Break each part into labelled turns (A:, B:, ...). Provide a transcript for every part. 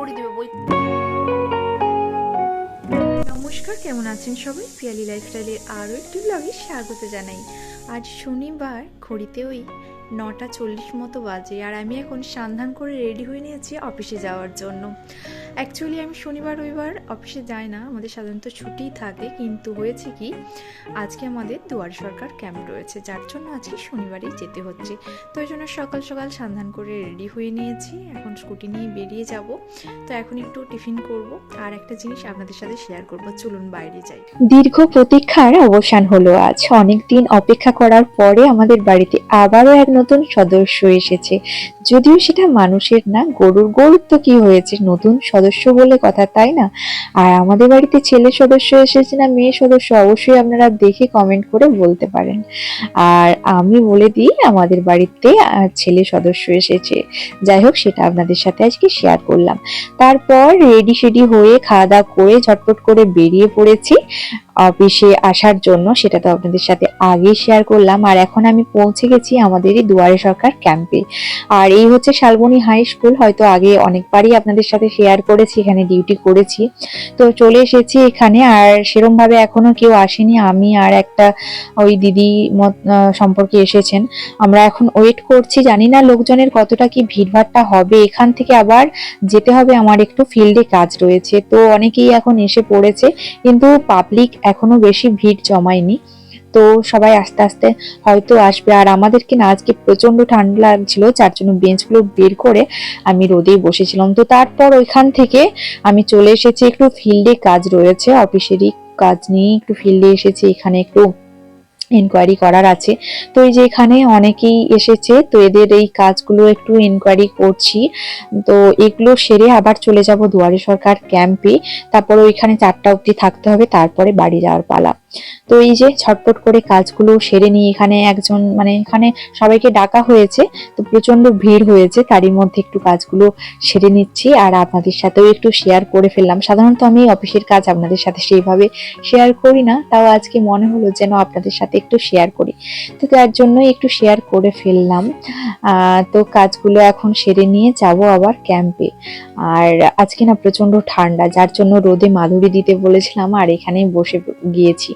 A: পড়ি দেবে, বই।
B: নমস্কার, কেমন আছেন সবাই? পিয়ালি লাইফস্টাইলের আরও একটি ব্লগে স্বাগত জানাই। আজ শনিবার, ঘড়িতে ওই নটা চল্লিশ মতো বাজে, আর আমি এখন সন্ধান করে রেডি হয়ে নিয়েছি অফিসে যাওয়ার জন্য। অ্যাকচুয়ালি আমি শনিবার, রবিবার অফিসে যাই না। আমাদের সাধারণত ছুটি থাকে, কিন্তু হয়েছে কি, আজকে আমাদের দুয়ার সরকার ক্যাম্প রয়েছে, যার জন্য আজকে শনিবারই যেতে হচ্ছে। তো ওই জন্য সকাল সকাল সন্ধান করে রেডি হয়ে নিয়েছি। এখন স্কুটি নিয়ে বেরিয়ে যাব। তো এখন একটু টিফিন করব। আর একটা জিনিস আপনাদের সাথে শেয়ার করব। চলুন বাইরে যাই।
C: দীর্ঘ প্রতীক্ষার অবসান হলো আজ। অনেকদিন অপেক্ষা করার পরে আমাদের বাড়িতে আবারও এক নতুন সদস্য এসেছে। যদিও সেটা মানুষের না, গরুর গরুর তো কি হয়েছে, নতুন সদস্য বলে কথা তাই না? আর আমাদের বাড়িতে ছেলে সদস্য এসেছে না, মেয়ে সদস্য, অবশ্যই আপনারা দেখে কমেন্ট করে বলতে পারেন। আর আমি বলে দিই, আমাদের বাড়িতে ছেলে সদস্য এসেছে। যাই হোক, সেটা আপনাদের সাথে আজকে শেয়ার করলাম। তারপর রেডি সেডি হয়ে খাওয়া দাওয়া করে ঝটপট করে বেরিয়ে পড়েছি। অফিসে আসার জন্য, সেটা তো আপনাদের সাথে আগেই শেয়ার করলাম। আর এখন আমি পৌঁছে গেছি আমাদেরই দুয়ারে সরকার ক্যাম্পে আর এই হচ্ছে শালবনী হাই স্কুল হয়তো আগে অনেকবারই আপনাদের সাথে শেয়ার করেছি, এখানে ডিউটি করেছি। তো চলে এসেছি এখানে, আর সেরম ভাবে এখনও কেউ আসেনি। আমি আর একটা ওই দিদি সম্পর্কে এসেছেন। আমরা এখন ওয়েট করছি, জানি না লোকজনের কতটা কি ভিড়ভাড়টা হবে। এখান থেকে আবার যেতে হবে, আমার একটু ফিল্ডে কাজ রয়েছে। তো অনেকেই এখন এসে পড়েছে, কিন্তু পাবলিক এখনও বেশি ভিড় জমায়নি। তো সবাই আস্তে আস্তে হয়তো আসবে। আর আমাদেরকে না আজকে প্রচণ্ড ঠান্ডা লাগছিল, যার জন্য বেঞ্চগুলো বের করে আমি রোদেই বসেছিলাম। তো তারপর ওইখান থেকে আমি চলে এসেছি। একটু ফিল্ডে কাজ রয়েছে, অফিসেরই কাজ নিয়ে একটু ফিল্ডে এসেছি। এখানে একটু এনকোয়ারি করার আছে। তো এই যে এখানে অনেকেই এসেছে, তো এদের এই কাজগুলো একটু এনকোয়ারি করছি। তো এগুলো সেরে আবার চলে যাব দুয়ারে সরকার ক্যাম্পে তারপর ওইখানে চারটা অবধি থাকতে হবে, তারপরে বাড়ি যাওয়ার পালা। তো এই যে ছটপট করে কাজগুলো সেরে নিয়ে এখানে একজন মানে এখানে সবাইকে ডাকা হয়েছে, তো প্রচণ্ড ভিড় হয়েছে, তারই মধ্যে একটু কাজগুলো সেরে নিচ্ছি। আর আপনাদের সাথেও একটু শেয়ার করে ফেললাম। সাধারণত আমি অফিসের কাজ আপনাদের সাথে সেইভাবে শেয়ার করি না। তাও আজকে মনে হলো যেন আপনাদের সাথে একটু শেয়ার করি। তো তার জন্যই একটু শেয়ার করে ফেললাম। তো কাজগুলো এখন সেরে নিয়ে যাব আবার ক্যাম্পে আর আজকে না প্রচণ্ড ঠান্ডা, যার জন্য রোদে মাধুরী দিতে বলেছিলাম আর এখানেই বসে গিয়েছি।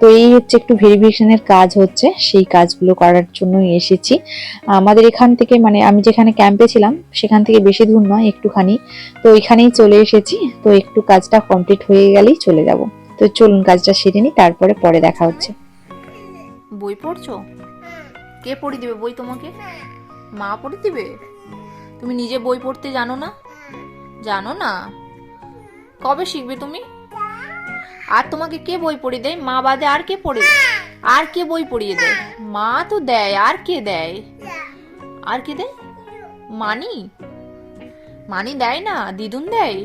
C: তো এই হচ্ছে একটু ভেরিফিকেশনের কাজ হচ্ছে, সেই কাজগুলো করার জন্য এসেছি। আমাদের এখান থেকে মানে আমি যেখানে ক্যাম্পে ছিলাম, সেখান থেকে বেশি দূর নয়, একটুখানি। তো এখানেই চলে এসেছি। তো একটু কাজটা কমপ্লিট হয়ে গেলেই চলে যাব। তো চলুন কাজটা সেরে নিই, তারপরে পরে দেখা হচ্ছে।
A: বই পড়ছো? কে পড়ি দেবে বই তোমাকে? মা পড়ি দিবে? তুমি নিজে বই পড়তে জানো না? জানো না? কবে শিখবে তুমি? আর তোমাকে কে বই পড়িয়ে দেয়? মা বাদে আর কে পড়ে? আর কে বই পড়িয়ে দেয়? মা তো দেয়, আর কে দেয়? আর কে দেয়? মানি? মানি দেয় না? দিদুন দেয়?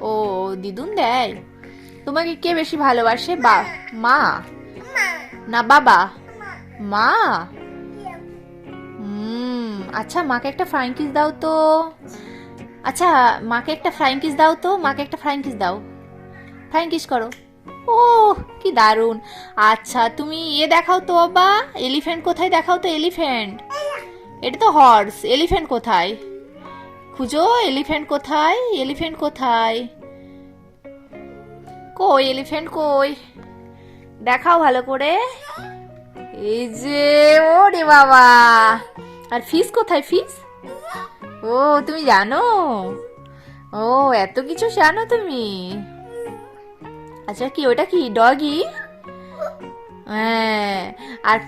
A: ও, দিদুন দেয়? তোমাকে কে বেশি ভালোবাসে? বা, মা? না বাবা? মা। হুম আচ্ছা মাকে একটা ফ্রাইং কিস দাও তো। আচ্ছা মাকে একটা ফ্রাইং কিস দাও তো মাকে একটা ফ্রাইং কিস দাও। ফ্রাইং কিস করো। ও কি দারুণ। আচ্ছা তুমি ইয়ে দেখাও তো বাবা। এলিফ্যান্ট কোথায় দেখাও তো এলিফ্যান্ট এটা তো হর্স এলিফ্যান্ট কোথায়? খুঁজো এলিফ্যান্ট কোথায় এলিফ্যান্ট কোথায়? কই এলিফ্যান্ট কই? দেখাও ভালো করে। এই যে, ওরে বাবা। আর ফিস কোথায় ফিস ও, তুমি জানো? ও, এত কিছু জানো তুমি? আচ্ছা কি ওটা কি ডগি হ্যাঁ আর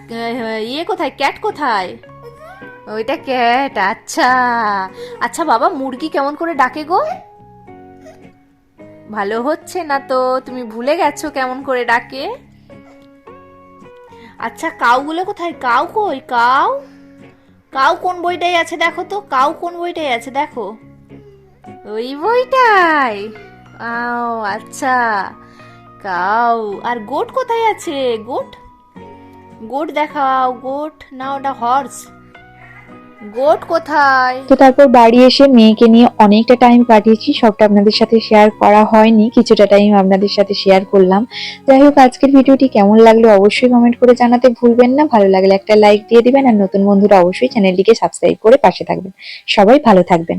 A: ইয়ে কোথায় ক্যাট কোথায়? ওইটা ক্যাট আচ্ছা। আচ্ছা বাবা, মুরগি কেমন করে ডাকে গো? ভালো হচ্ছে না তো? তুমি ভুলে গেছো কেমন করে ডাকে? আচ্ছা কাউগুলো কোথায়? কাউ কই? কাউ? কাউ কোন বইটাই আছে দেখো তো? কাউ কোন বইটাই আছে দেখো? ওই বইটাই। আও আচ্ছা। কাউ। আর গোট কোথায় আছে? গোট? গোট দেখাও, গোট। না ওটা হর্স গোট কোথায়?
C: তো তারপর বাড়ি এসে মেয়েকে নিয়ে অনেকটা টাইম কাটিয়েছি। সবটা আপনাদের সাথে শেয়ার করা হয়নি। কিছুটা টাইম আপনাদের সাথে শেয়ার করলাম। যাই হোক, আজকের ভিডিওটি কেমন লাগল অবশ্যই কমেন্ট করে জানাতে ভুলবেন না। ভালো লাগলে একটা লাইক দিয়ে দিবেন। আর নতুন বন্ধুরা অবশ্যই চ্যানেলটিকে সাবস্ক্রাইব করে পাশে থাকবেন। সবাই ভালো থাকবেন।